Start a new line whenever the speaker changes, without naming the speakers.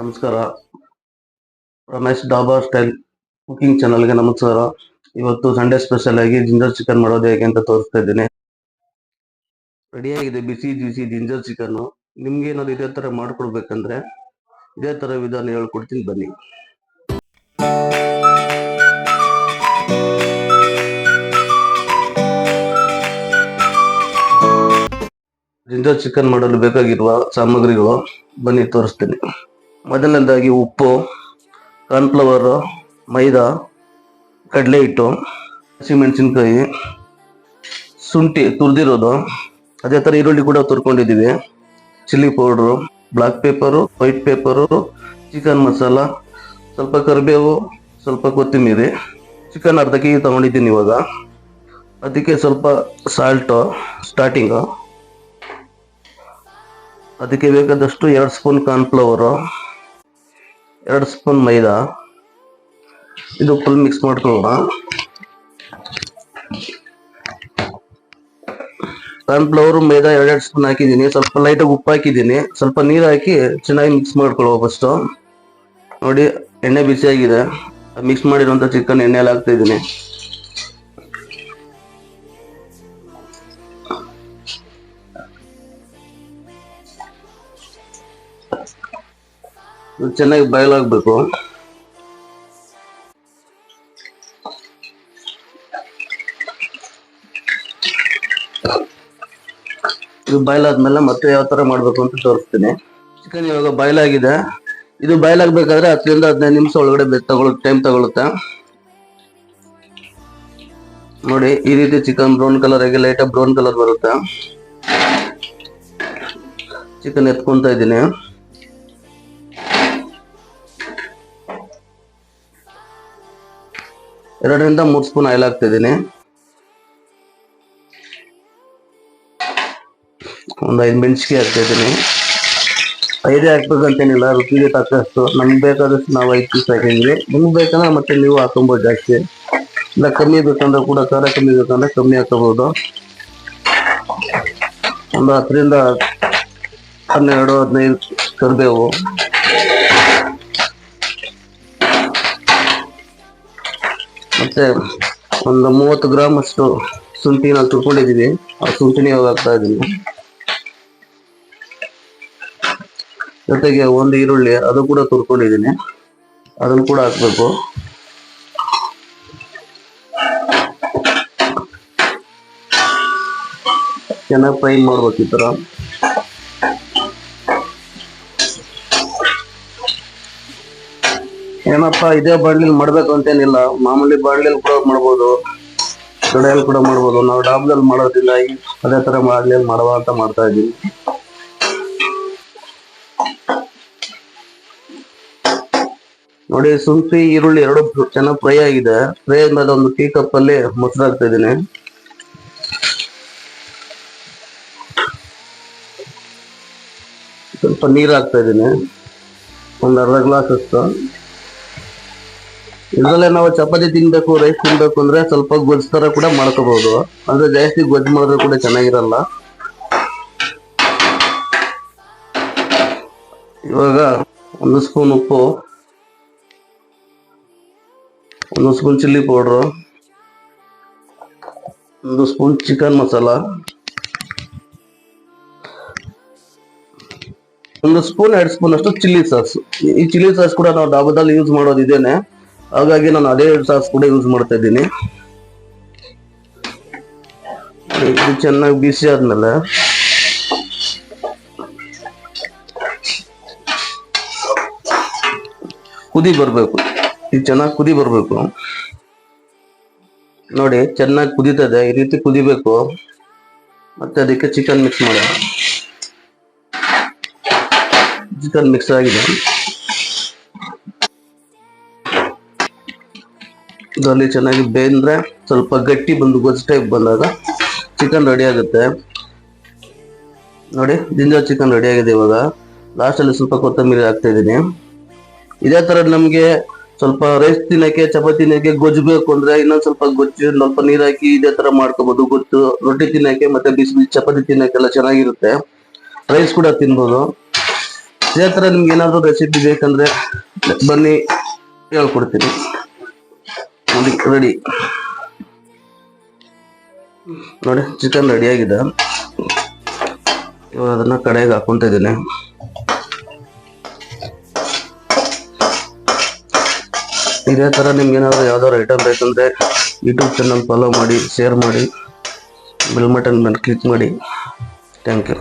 ನಮಸ್ಕಾರ. Ramesh dhaba style cooking ಚಾನಲ್ಗೆ ನಮಸ್ಕಾರ. ಇವತ್ತು ಸಂಡೇ ಸ್ಪೆಷಲ್ ಆಗಿ ಜಿಂಜರ್ ಚಿಕನ್ ಮಾಡೋದು ಹೇಗೆ ಅಂತ ತೋರಿಸ್ತಾ ಇದ್ದೀನಿ. ರೆಡಿಯಾಗಿದೆ ಬಿಸಿ ಬಿಸಿ ಜಿಂಜರ್ ಚಿಕನ್ ನಿಮ್ಗೆ ಏನಾದ್ರು ಇದೇ ತರ ಮಾಡ್ಕೊಡ್ಬೇಕಂದ್ರೆ ಇದೇ ತರ ವಿಧಾನ ಹೇಳ್ಕೊಡ್ತೀನಿ, ಬನ್ನಿ. ಜಿಂಜರ್ ಚಿಕನ್ ಮಾಡಲು ಬೇಕಾಗಿರುವ ಸಾಮಗ್ರಿಗಳು ಬನ್ನಿ ತೋರಿಸ್ತೀನಿ. ಮೊದಲನೇದಾಗಿ ಉಪ್ಪು ಕಾರ್ನ್ಫ್ಲವರ್ ಮೈದಾ ಕಡಲೆ ಹಿಟ್ಟು ಹಸಿಮೆಣಸಿನ್ಕಾಯಿ, ಶುಂಠಿ ತುರಿದಿರೋದು. ಅದೇ ಥರ ಈರುಳ್ಳಿ ಕೂಡ ತುರ್ಕೊಂಡಿದ್ದೀವಿ. Chilli powder black pepper, white pepper, chicken masala, ಸ್ವಲ್ಪ ಕರಿಬೇವು, ಸ್ವಲ್ಪ ಕೊತ್ತಿಮೀರಿ. ಚಿಕನ್ ಅರ್ಧ ಕೆ ಜಿ ತೊಗೊಂಡಿದ್ದೀನಿ ಇವಾಗ. ಅದಕ್ಕೆ ಸ್ವಲ್ಪ ಸಾಲ್ಟು ಸ್ಟಾರ್ಟಿಂಗು ಅದಕ್ಕೆ ಬೇಕಾದಷ್ಟು ಎರಡು ಸ್ಪೂನ್ ಕಾರ್ನ್ಫ್ಲವರು ಎರಡು ಸ್ಪೂನ್ ಮೈದಾ. ಇದು ಫುಲ್ ಮಿಕ್ಸ್ ಮಾಡ್ಕೊಳ್ಳೋಣ. ಕಾರ್ನ್ಫ್ಲವರ್ ಮೈದಾ ಎರಡೆರಡು ಸ್ಪೂನ್ ಹಾಕಿದ್ದೀನಿ. ಸ್ವಲ್ಪ ಲೈಟಾಗಿ ಉಪ್ಪು ಹಾಕಿದ್ದೀನಿ. ಸ್ವಲ್ಪ ನೀರು ಹಾಕಿ ಚೆನ್ನಾಗಿ ಮಿಕ್ಸ್ ಮಾಡ್ಕೊಳ್ಳುವ ಫಸ್ಟು ನೋಡಿ, ಎಣ್ಣೆ ಬಿಸಿಯಾಗಿದೆ. ಮಿಕ್ಸ್ ಮಾಡಿರುವಂಥ ಚಿಕನ್ ಎಣ್ಣೆಯಲ್ಲಿ ಹಾಕ್ತಾ ಇದ್ದೀನಿ. ಚೆನ್ನಾಗಿ ಬಾಯ್ಲ್ ಆಗ್ಬೇಕು. ಇದು ಬಾಯ್ಲ್ ಆದ್ಮೇಲೆ ಮತ್ತೆ ಯಾವ ತರ ಮಾಡ್ಬೇಕು ಅಂತ ತೋರಿಸ್ತೀನಿ. ಚಿಕನ್ ಇವಾಗ ಆಗಿದೆ. ಇದು ಬಾಯ್ಲ್ ಆಗ್ಬೇಕಾದ್ರೆ ಹತ್ತರಿಂದ ಹದಿನೈದು ನಿಮಿಷ ಒಳಗಡೆ ತಗೊಳ್ ಟೈಮ್ ತಗೊಳುತ್ತೆ. ನೋಡಿ, ಈ ರೀತಿ ಚಿಕನ್ ಬ್ರೌನ್ ಕಲರ್ ಆಗಿ ಲೈಟ್ ಬ್ರೌನ್ ಕಲರ್ ಬರುತ್ತೆ. ಚಿಕನ್ ಎತ್ಕೊಂತ ಇದ್ದೀನಿ. ಎರಡರಿಂದ ಮೂರು ಸ್ಪೂನ್ ಆಯಿಲ್ ಹಾಕ್ತಾ ಇದ್ದೀನಿ ಒಂದು ಐದು ಮೆಣಸಿಗೆ ಹಾಕ್ತಾ ಇದ್ದೀನಿ ಐದೇ ಹಾಕ್ಬೇಕಂತೇನಿಲ್ಲ, ರುಚಿಗೆ ತಕ್ಕಷ್ಟು. ನಮ್ಗೆ ಬೇಕಾದಷ್ಟು ನಾವು ಐದು ಪೀಸ್ ಹಾಕಿದ್ವಿ ನಿಮ್ಗೆ ಬೇಕಂದ್ರೆ ಮತ್ತೆ ನೀವು ಹಾಕೊಬೋದು ಜಾಸ್ತಿ. ಇಲ್ಲ, ಕಮ್ಮಿ ಬೇಕಂದ್ರೆ ಕೂಡ, ಖಾರ ಕಮ್ಮಿ ಬೇಕಂದ್ರೆ ಕಮ್ಮಿ ಹಾಕೋಬೋದು ಒಂದು ಹತ್ತರಿಂದ ಹನ್ನೆರಡು, ಹದಿನೈದು ಕರಿಬೇವು. ಮತ್ತೆ ಒಂದು ಮೂವತ್ತು ಗ್ರಾಮ್ ಅಷ್ಟು ಶುಂಠಿ ನಾವು ತುರ್ಕೊಂಡಿದೀವಿ ಆ ಶುಂಠಿನ ಇವಾಗ ಹಾಕ್ತಾ ಇದೀನಿ ಜೊತೆಗೆ ಒಂದು ಈರುಳ್ಳಿ ಅದು ಕೂಡ ತುರ್ಕೊಂಡಿದ್ದೀನಿ ಅದನ್ನು ಕೂಡ ಹಾಕ್ಬೇಕು. ಚೆನ್ನಾಗಿ ಫ್ರೈ ಮಾಡ್ಬೇಕು ಈ ಏನಪ್ಪಾ, ಇದೇ ಬಾಡ್ಲಿಲ್ ಮಾಡ್ಬೇಕು ಅಂತೇನಿಲ್ಲ. ಮಾಮೂಲಿ ಬಾಡ್ಲಿಲ್ ಕೂಡ ಮಾಡ್ಬೋದು. ಕಡೆಯಲ್ಲಿ ಕೂಡ ಮಾಡ್ಬೋದು. ನಾವು ಡಾಬ್ದಲ್ಲಿ ಮಾಡೋದಿಲ್ಲ. ಅದೇ ತರ ಬಾಡ್ಲಿಯಲ್ಲಿ ಮಾಡುವ ಅಂತ ಮಾಡ್ತಾ ಇದೀವಿ ನೋಡಿ ಶುಂಠಿ ಈರುಳ್ಳಿ ಎರಡು ಚೆನ್ನಾಗಿ ಫ್ರೈ ಆಗಿದೆ. ಫ್ರೈ ಆದ್ಮೇಲೆ ಒಂದು ಟೀ ಕಪ್ ಅಲ್ಲಿ ಮೊಸರು ಹಾಕ್ತಾ ಇದೀನಿ ಸ್ವಲ್ಪ ನೀರು ಹಾಕ್ತಾ ಇದ್ದೀನಿ. ಒಂದು ಅರ್ಧ ಗ್ಲಾಸ್ ಅಷ್ಟು. ಇದ್ರಲ್ಲೇ ನಾವು ಚಪಾತಿ ತಿನ್ಬೇಕು ರೈಸ್ ತಿನ್ಬೇಕು ಅಂದ್ರೆ ಸ್ವಲ್ಪ ಗೊಜ್ಜು ತರ ಕೂಡ ಮಾಡ್ಕೋಬಹುದು. ಅಂದ್ರೆ ಜಾಸ್ತಿ ಗೊಜ್ಜು ಮಾಡಿದ್ರೆ ಕೂಡ ಚೆನ್ನಾಗಿರಲ್ಲ. ಇವಾಗ ಒಂದು ಸ್ಪೂನ್ ಉಪ್ಪು, ಒಂದು ಸ್ಪೂನ್ ಚಿಲ್ಲಿ ಪೌಡ್ರು ಒಂದು ಸ್ಪೂನ್ ಚಿಕನ್ ಮಸಾಲ ಒಂದು ಸ್ಪೂನ್ ಎರಡು ಸ್ಪೂನ್ ಅಷ್ಟು ಚಿಲ್ಲಿ ಸಾಸ್ ಈ ಚಿಲ್ಲಿ ಸಾಸ್ ಕೂಡ ನಾವು ಡಾಬಾದಲ್ಲಿ ಯೂಸ್ ಮಾಡೋದು ಇದೇನೆ ಹಾಗಾಗಿ ನಾನು ಅದೇ ಸಾಸ್ ಕೂಡ ಯೂಸ್ ಮಾಡ್ತಾ ಇದ್ದೀನಿ. ಇದು ಚೆನ್ನಾಗಿ ಬಿಸಿ ಆದ್ಮೇಲೆ. ಕುದಿ ಬರಬೇಕು. ಇದು ಚೆನ್ನಾಗಿ ಕುದಿ ಬರಬೇಕು. ನೋಡಿ, ಚೆನ್ನಾಗಿ ಕುದೀತದೆ ಈ ರೀತಿ ಕುದಿಬೇಕು. ಮತ್ತೆ ಅದಕ್ಕೆ ಚಿಕನ್ ಮಿಕ್ಸ್ ಮಾಡೋಣ. ಚಿಕನ್ ಮಿಕ್ಸ್ ಆಗಿದೆ. ಇದರಲ್ಲಿ ಚೆನ್ನಾಗಿ ಬೇಂದ್ರೆ ಸ್ವಲ್ಪ ಗಟ್ಟಿ ಬಂದು ಗೊಜ್ಜು ಟೈಪ್ ಬಂದಾಗ ಚಿಕನ್ ರೆಡಿ ಆಗುತ್ತೆ. ನೋಡಿ, ಜಿಂಜರ್ ಚಿಕನ್ ರೆಡಿ ಆಗಿದೆ ಇವಾಗ. ಲಾಸ್ಟ್ ಅಲ್ಲಿ ಸ್ವಲ್ಪ ಕೊತ್ತಂಬರಿ ಹಾಕ್ತಾ ಇದ್ದೀನಿ. ಇದೇ ತರ ನಮಗೆ ಸ್ವಲ್ಪ ರೈಸ್ ತಿನ್ನಕ್ಕೆ, ಚಪಾತಿ ತಿನ್ನಕ್ಕೆ ಗೊಜ್ಜು ಬೇಕು ಅಂದ್ರೆ ಇನ್ನೊಂದು ಸ್ವಲ್ಪ ಗೊಜ್ಜು ಸ್ವಲ್ಪ ನೀರ್ ಹಾಕಿ ಇದೇ ತರ ಮಾಡ್ಕೋಬಹುದು ಗೊಜ್ಜು ರೊಟ್ಟಿ ತಿನ್ನಕ್ಕೆ ಮತ್ತೆ ಬಿಸಿ ಬಿಸಿ ಚಪಾತಿ ತಿನ್ನಕ್ಕೆಲ್ಲ ಚೆನ್ನಾಗಿರುತ್ತೆ. ರೈಸ್ ಕೂಡ ತಿನ್ಬೋದು. ಇದೇ ಥರ ನಿಮ್ಗೆ ಏನಾದರೂ ರೆಸಿಪಿ ಬೇಕಂದ್ರೆ ಬನ್ನಿ, ಹೇಳ್ಕೊಡ್ತೀನಿ. ನೋಡಿ ರೆಡಿ ನೋಡಿ ಚಿಕನ್ ರೆಡಿ ಆಗಿದೆ. ಇವಾಗ ಅದನ್ನ ಕಡೆಗೆ ಹಾಕೊಂತ ಇದ್ದೀನಿ. ಇದೇ ಥರ ನಿಮ್ಗೆ ಏನಾದರೂ ಯಾವ್ದಾದ್ರು ಐಟಮ್ ಬೇಕಂದ್ರೆ ಯೂಟ್ಯೂಬ್ ಚಾನಲ್ ಫಾಲೋ ಮಾಡಿ ಶೇರ್ ಮಾಡಿ ಬೆಲ್ ಮಟನ್ ಮೇಲೆ ಕ್ಲಿಕ್ ಮಾಡಿ. Thank you